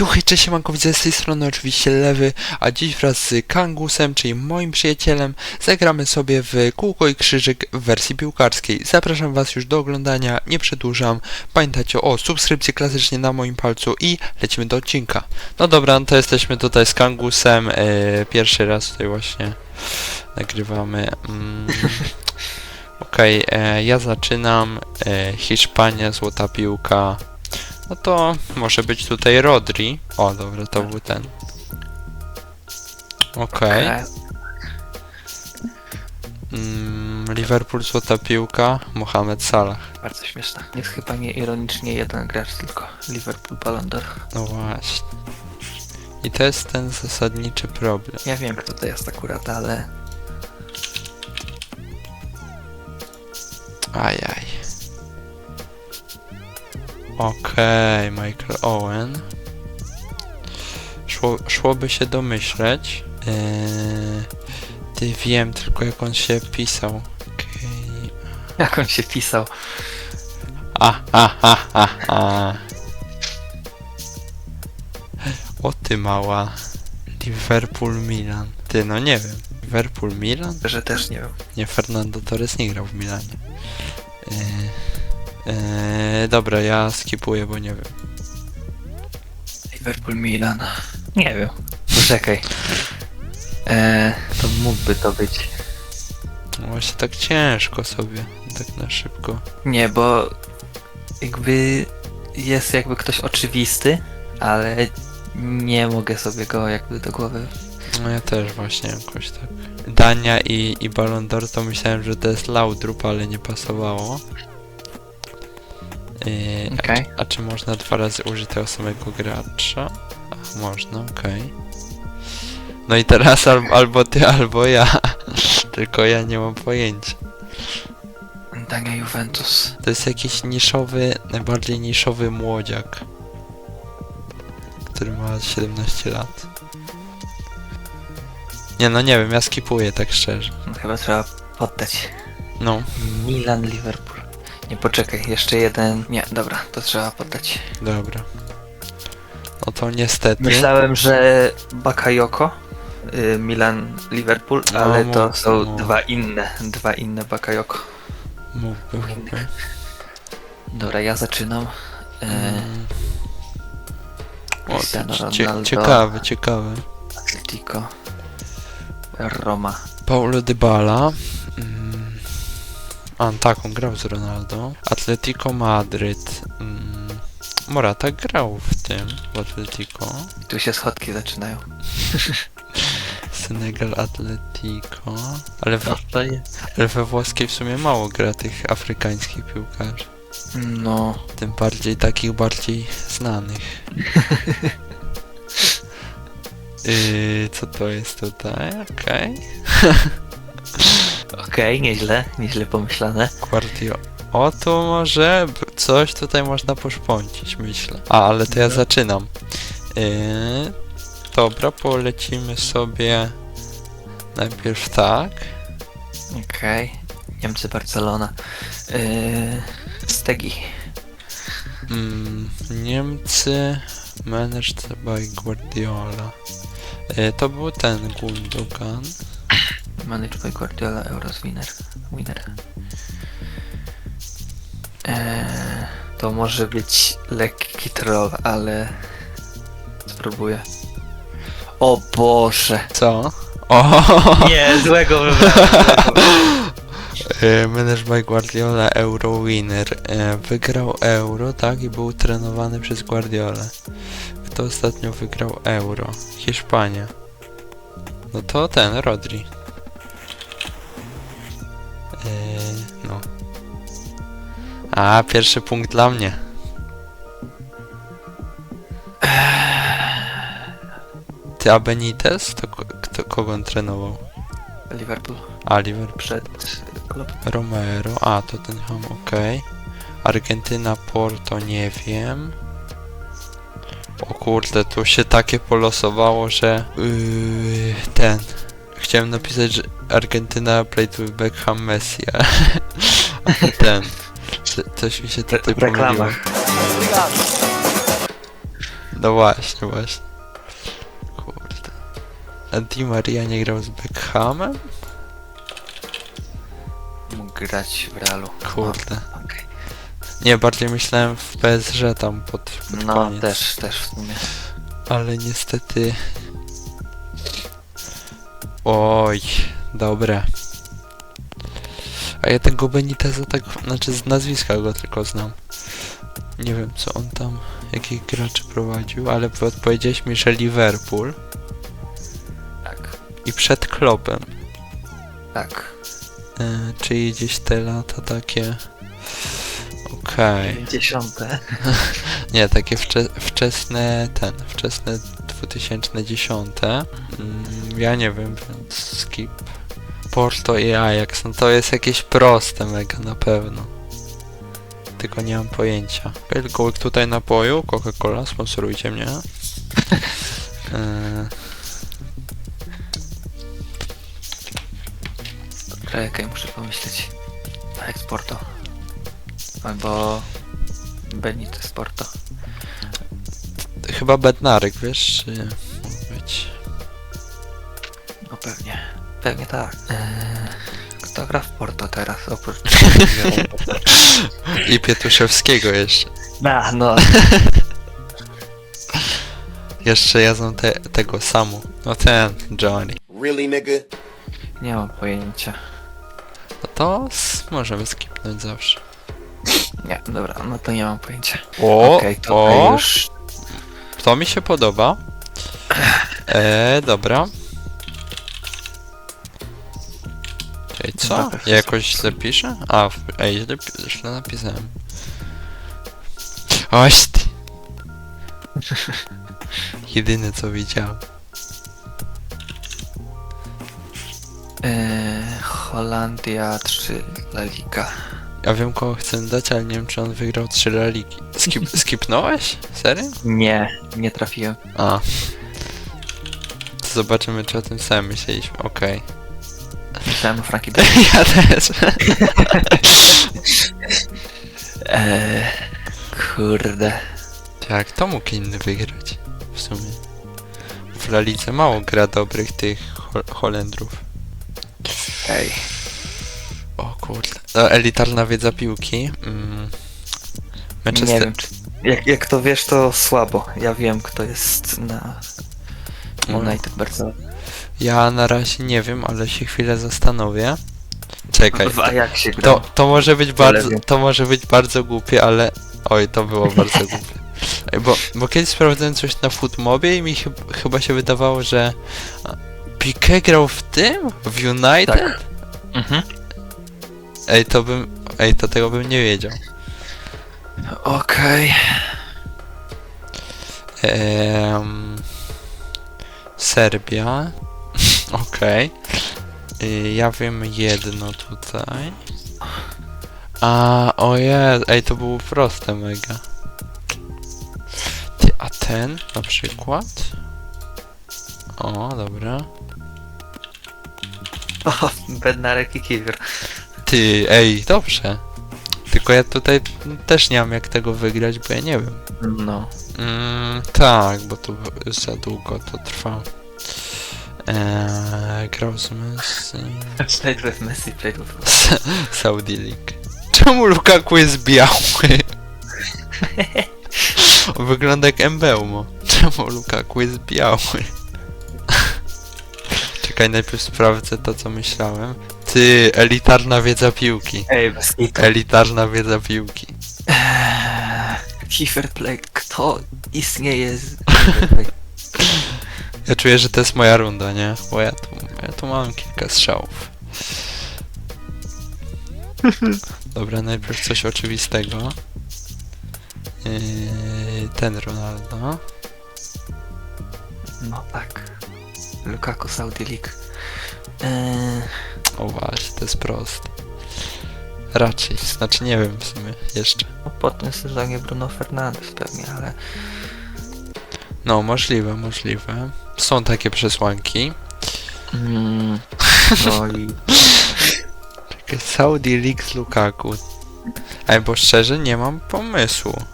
Juchy, cześć, siemanko, widzę z tej strony oczywiście Lewy, a dziś wraz z Kangusem, czyli moim przyjacielem, zagramy sobie w kółko i krzyżyk w wersji piłkarskiej. Zapraszam was już do oglądania, nie przedłużam. Pamiętajcie o subskrypcji klasycznie na moim palcu i lecimy do odcinka. No dobra, no to jesteśmy tutaj z Kangusem, e, pierwszy raz tutaj właśnie nagrywamy. Mm. Okej, e, ja zaczynam, e, Hiszpania, złota piłka. No to może być tutaj Rodri. O, dobra, to był ten. Okej. E, Mm, Liverpool, złota piłka, Mohamed Salah. Bardzo śmieszne. Jest chyba nie ironicznie jeden gracz, tylko Liverpool Ballon d'Or. No właśnie. I to jest ten zasadniczy problem. Ja wiem kto to jest akurat, ale Ajaj. Okej, Michael Owen. Szło, szłoby się domyśleć. Eee, ty wiem tylko jak on się pisał. Okej. jak on się pisał. A, a, a, a, a. O ty mała. Liverpool Milan. Ty no nie wiem. Liverpool Milan? Że też nie wiem. Nie, Fernando Torres nie grał w Milanie. Yy, yy, dobra, ja skipuję, bo nie wiem. Liverpool Milan. Nie wiem. Poczekaj. E, to mógłby to być. No właśnie tak ciężko sobie, tak na szybko. Nie, bo jakby jest jakby ktoś oczywisty, ale nie mogę sobie go jakby do głowy. No ja też właśnie jakoś tak. Dania i, i Ballon d'Or to myślałem, że to jest Laudrup, ale nie pasowało. Yy, Okej. a, a czy można dwa razy użyć tego samego gracza? A, można, okej. No i teraz al, albo ty, albo ja. Tylko ja nie mam pojęcia. Dania Juventus. To jest jakiś niszowy, najbardziej niszowy młodziak. Który ma 17 lat. Nie no nie wiem, ja skipuję tak szczerze. Chyba trzeba poddać. No, Milan, Liverpool. Nie poczekaj, jeszcze jeden. Nie, dobra, to trzeba poddać. dobra. No to niestety. Myślałem, że Bakayoko, y, Milan, Liverpool, No, ale to mógł, są mógł. dwa inne, dwa inne Bakayoko. Mógłby, mógłby. Dobra, ja zaczynam. E, Mm. O, Cristiano to cie, Ronaldo. ciekawe, ciekawe. Atletico, Roma. Paulo Dybala. A, tak, on grał z Ronaldo. Atletico Madryt. Mm. Morata grał w tym, w Atletico. Tu się schodki zaczynają. Senegal Atletico. Ale, w, No to jest. ale we włoskiej w sumie mało gra tych afrykańskich piłkarzy. No, Tym bardziej takich bardziej znanych. Yy, co to jest tutaj? Okej. okej, nieźle, nieźle pomyślane. Guardio. O, tu może b- coś tutaj można poszpącić, myślę. A, ale to ja Dobra. zaczynam. Yy, dobra, polecimy sobie najpierw tak. Okej, Niemcy, Barcelona. Yy, Stegi. Mm, Niemcy managed by Guardiola. Yy, to był ten Gundogan. Managed by Guardiola, Euros winner. winner. Eee, to może być lekki troll, ale spróbuję. O Boże! Co? O! Nie, złego wybrałem. E, by Guardiola Euro Winner. E, Wygrał Euro, tak? I był trenowany przez Guardiolę. Kto ostatnio wygrał Euro? Hiszpania. No to ten, Rodri. No. A, pierwszy punkt dla mnie. Ty, a Benitez? To ko- kto, kogo on trenował? Liverpool A, Liverpool. przed klub. Romero, a to ten ham, okej. Argentyna, Porto, nie wiem. O kurde, tu się takie polosowało, że yy, ten. Chciałem napisać, że Argentyna played with Beckham Messi, ale ten. Co- Coś mi się tutaj w reklamach. pomyliło. No właśnie, właśnie. Kurde. A Di Maria nie grał z Beckhamem? Mógł grać w Realu. Kurde. No, okej. Nie, bardziej myślałem w PSG tam pod, pod no koniec. też, też w sumie. Ale niestety... Oj, dobre. A ja tego Beniteza tak, znaczy z nazwiska go tylko znam. Nie wiem co on tam, jakich graczy prowadził, ale odpowiedziałeś mi, że Liverpool Tak, i przed Kloppem. tak. E, czyli gdzieś te lata takie... Okej. 50. Nie, takie wcze wczesne, ten, wczesne 2010. Mm, ja nie wiem, więc skip. Porto i Ajax, no to jest jakieś proste mega na pewno. Tylko nie mam pojęcia. Tylko tutaj napoju, Coca-Cola, sponsorujcie mnie. Eee, Czekaj, muszę pomyśleć. Tak, Sporto. Albo Benito Sporto. chyba Bednarek, wiesz, czy mógł być. No pewnie. Pewnie tak. Eee, kto gra w Porto teraz oprócz I Pietuszewskiego jeszcze. Na, no. Jeszcze ja znam te, tego samu. No ten, Johnny. Really, nigga? Nie mam pojęcia. No to s- możemy skipnąć zawsze. Nie, dobra, no to nie mam pojęcia. O, Okej, to o, już. to mi się podoba. E, dobra. Co? Ja jakoś źle piszę? A, w- ej, źle, pi- źle napisałem. Oś ty. Jedyne co widziałem. Eee, Holandia 3 La Liga. Ja wiem kogo chcę dać, ale nie wiem czy on wygrał trzy laliki. Skip, skipnąłeś? Serio? Nie, nie trafiłem. A. To zobaczymy, czy o tym samym myśleliśmy. Okej. Myślałem o Frankie Ja też. Eee, kurde. Jak to mógł inny wygrać? W sumie. W Lalice mało gra dobrych tych Hol Holendrów. Ej. O kurde. No, elitarna wiedza piłki. Mm. Nie Manchester... wiem, czy, jak, jak to wiesz, to słabo. Ja wiem, kto jest na Mm. United Barcelona. Ja na razie nie wiem, ale się chwilę zastanowię. Czekaj. W Ajaxie gra. To, to może być bardzo, to może być bardzo głupie, ale oj, to było bardzo głupie. Ej, Bo, bo kiedyś sprawdzałem coś na Footmobie i mi chyb, chyba się wydawało, że Piqué grał w tym? W United? Tak. Mhm. Ej, to bym, ej, to tego bym nie wiedział. Okej. Serbia. Okej. Y, Ja wiem jedno tutaj. A, o jest, ej, to było proste mega. Ty, a ten na przykład? O, dobra. O, Bednarek i Kiwior. Ty, ej, dobrze. Tylko ja tutaj też nie mam jak tego wygrać, bo ja nie wiem. No. Mm, tak, bo to za długo to trwa. Eee, grał z Messi. Played with Messi, played with Saudi League. Czemu Lukaku jest biały? On Wygląda jak Embeumo. Czemu Lukaku jest biały? Czekaj, najpierw sprawdzę to, co myślałem. Ty, elitarna wiedza piłki. Ej, bez kitu. Elitarna wiedza piłki. Kiefer Play, kto istnieje z... Ja czuję, że to jest moja runda, nie? Bo ja tu, ja tu mam kilka strzałów. Dobra, najpierw coś oczywistego. Yy, ten Ronaldo. No tak. Lukaku Saudi League. Eee, O właśnie, to jest proste. Raczej, znaczy nie wiem w sumie jeszcze. no po tym sezonie Bruno Fernandes pewnie, ale... No, możliwe, możliwe. Są takie przesłanki. Mm, no i... Czekaj, Saudi League z Lukaku. Ej, bo szczerze nie mam pomysłu.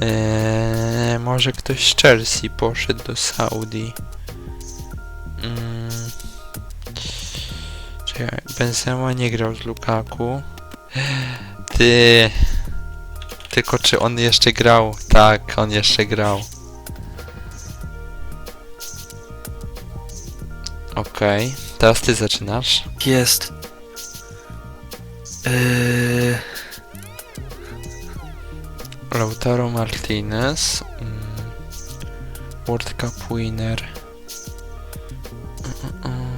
Eee, może ktoś z Chelsea poszedł do Saudi. Mm. Czekaj, Benzema nie grał z Lukaku. Ty. Tylko czy on jeszcze grał? Tak, on jeszcze grał. Okej, teraz ty zaczynasz. Jest. Yy, Lautaro Martinez. Mm. World Cup winner. Mm, mm, mm.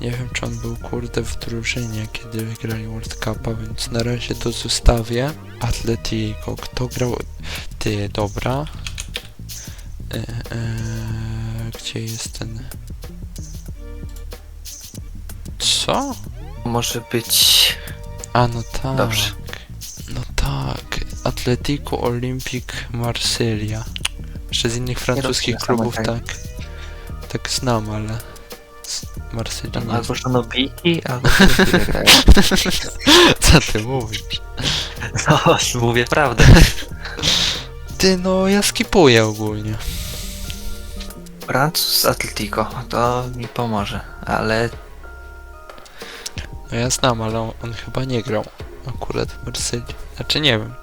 Nie wiem, czy on był kurde w drużynie, kiedy wygrali World Cupa, więc na razie to zostawię. Atletico, kto grał? Ty, dobra. E, e, gdzie jest ten? Co? może być. A no tak. Dobrze. No tak. Atletico Olympic Marsylia. Jeszcze z innych francuskich rozumiem, klubów samo tak. Tak znam, ale Tam nie albo. Szanowiki, albo. Co ty mówisz? No, mówię prawdę. Ty no, ja skipuję ogólnie. Francuz Atletico, to mi pomoże, ale No ja znam, ale on, on chyba nie grał akurat w Marsylii. Znaczy nie wiem.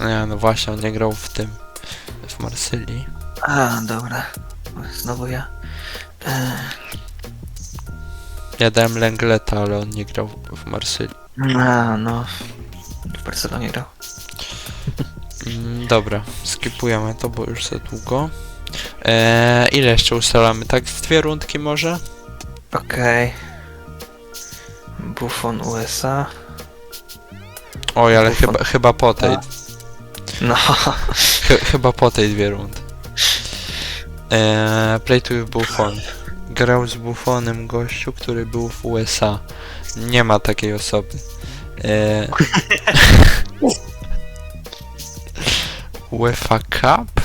Nie, no właśnie, on nie grał w tym. W Marsylii. A, dobra. Znowu ja. E, Ja dałem Lengleta, ale on nie grał w Marsylii. A, no. W Barcelonie grał. Mm, dobra, skipujemy to, bo już za długo. Eee, ile jeszcze ustalamy? Tak, z dwie rundki może? Okej. Buffon USA. Oj, ale chyba, chyba po tej. No. Chy, chyba po tej dwie rundy. Eee, play to with Buffon. Grał z Buffonem gościu, który był w USA. Nie ma takiej osoby. Eee, UEFA Cup?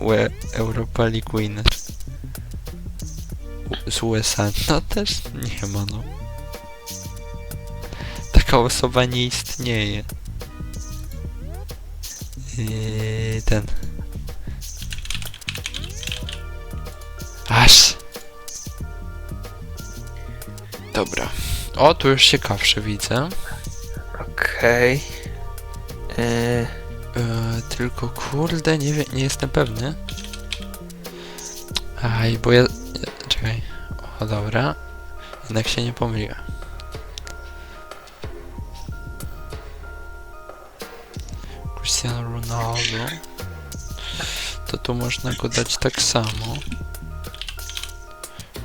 UE Europa League Winner. U- Z USA. No też nie ma, no. Taka osoba nie istnieje. Yy, ten. Aż. Dobra. O, tu już ciekawsze widzę. Okej. E, Yy, tylko kurde, nie wiem, nie jestem pewny. Aj, bo ja... Czekaj. O, dobra. Jednak się nie pomyliłem. Cristiano Ronaldo. To tu można go dać tak samo.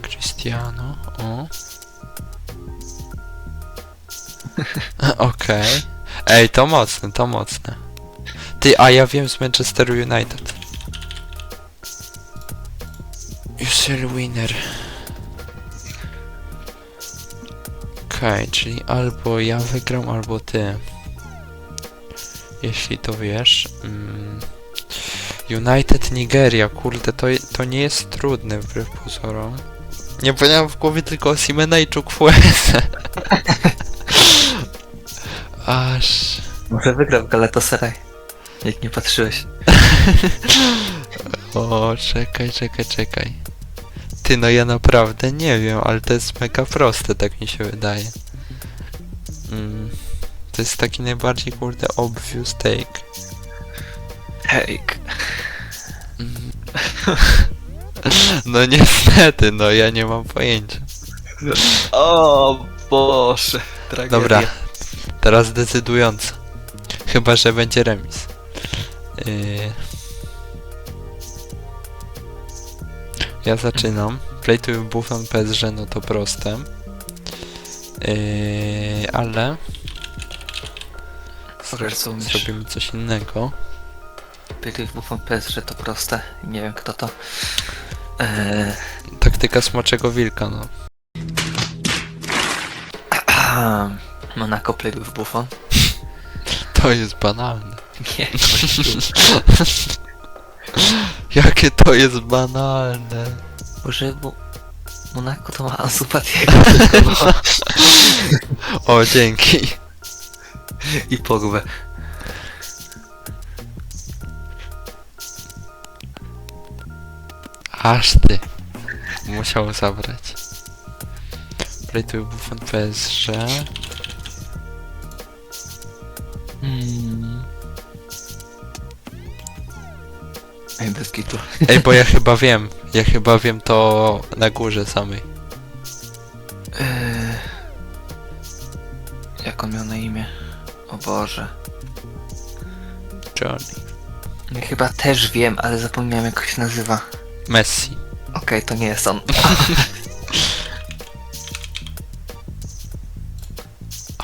Cristiano, o. Okej. Ej, to mocne, to mocne. Ty, a ja wiem z Manchester United. UCL winner. Okej, czyli albo ja wygram, albo ty. Jeśli to wiesz. Mm. United Nigeria, kurde, to, to nie jest trudne wbrew pozorom. Nie powiedziałem w głowie tylko o Simena i Chukwueze. Aż... może wygrał Galatasaray. Jak nie patrzyłeś. O, czekaj, czekaj, czekaj. Ty, no ja naprawdę nie wiem, ale to jest mega proste, tak mi się wydaje. Mm. To jest taki najbardziej, kurde, obvious take. Hejk. Mm. No niestety, no ja nie mam pojęcia. O Boże. Tragedia. Dobra, teraz decydująco. Chyba, że będzie remis. Yy... Ja zaczynam. Play to Buffon PSG, no to proste. Yy, ale Pokaż co umiesz. zrobimy coś innego. Byli w Buffon PSG, to proste. Nie wiem kto to. Eee, Taktyka smoczego wilka, no. Monaco played with Buffon. To jest banalne. Nie. Jakie to jest banalne. Boże, bo Monaco to ma no. O, dzięki. I Pogbę. Aż ty. Musiał zabrać. Plejtuj Buffon PSG. Hmm. Ej, bez kitu. Ej, bo ja chyba wiem. Ja chyba wiem to na górze samej. Eee, jak on miał na imię? O Boże. Johnny. Ja chyba też wiem, ale zapomniałem jak się nazywa. Messi. Okej, to nie jest on.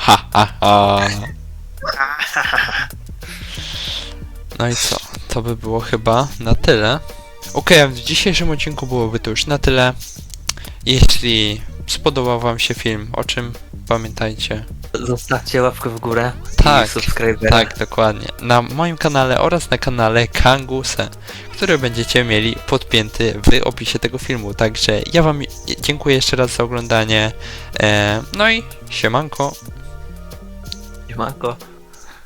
Ha, ha, ha. No i co? To by było chyba na tyle. Okej, a w dzisiejszym odcinku byłoby to już na tyle. Jeśli spodobał wam się film, o czym pamiętajcie. Zostawcie łapkę w górę Tak. Tak, dokładnie. Na moim kanale oraz na kanale Kanguse, który będziecie mieli podpięty w opisie tego filmu. Także ja wam dziękuję jeszcze raz za oglądanie. E, no i siemanko. Siemanko.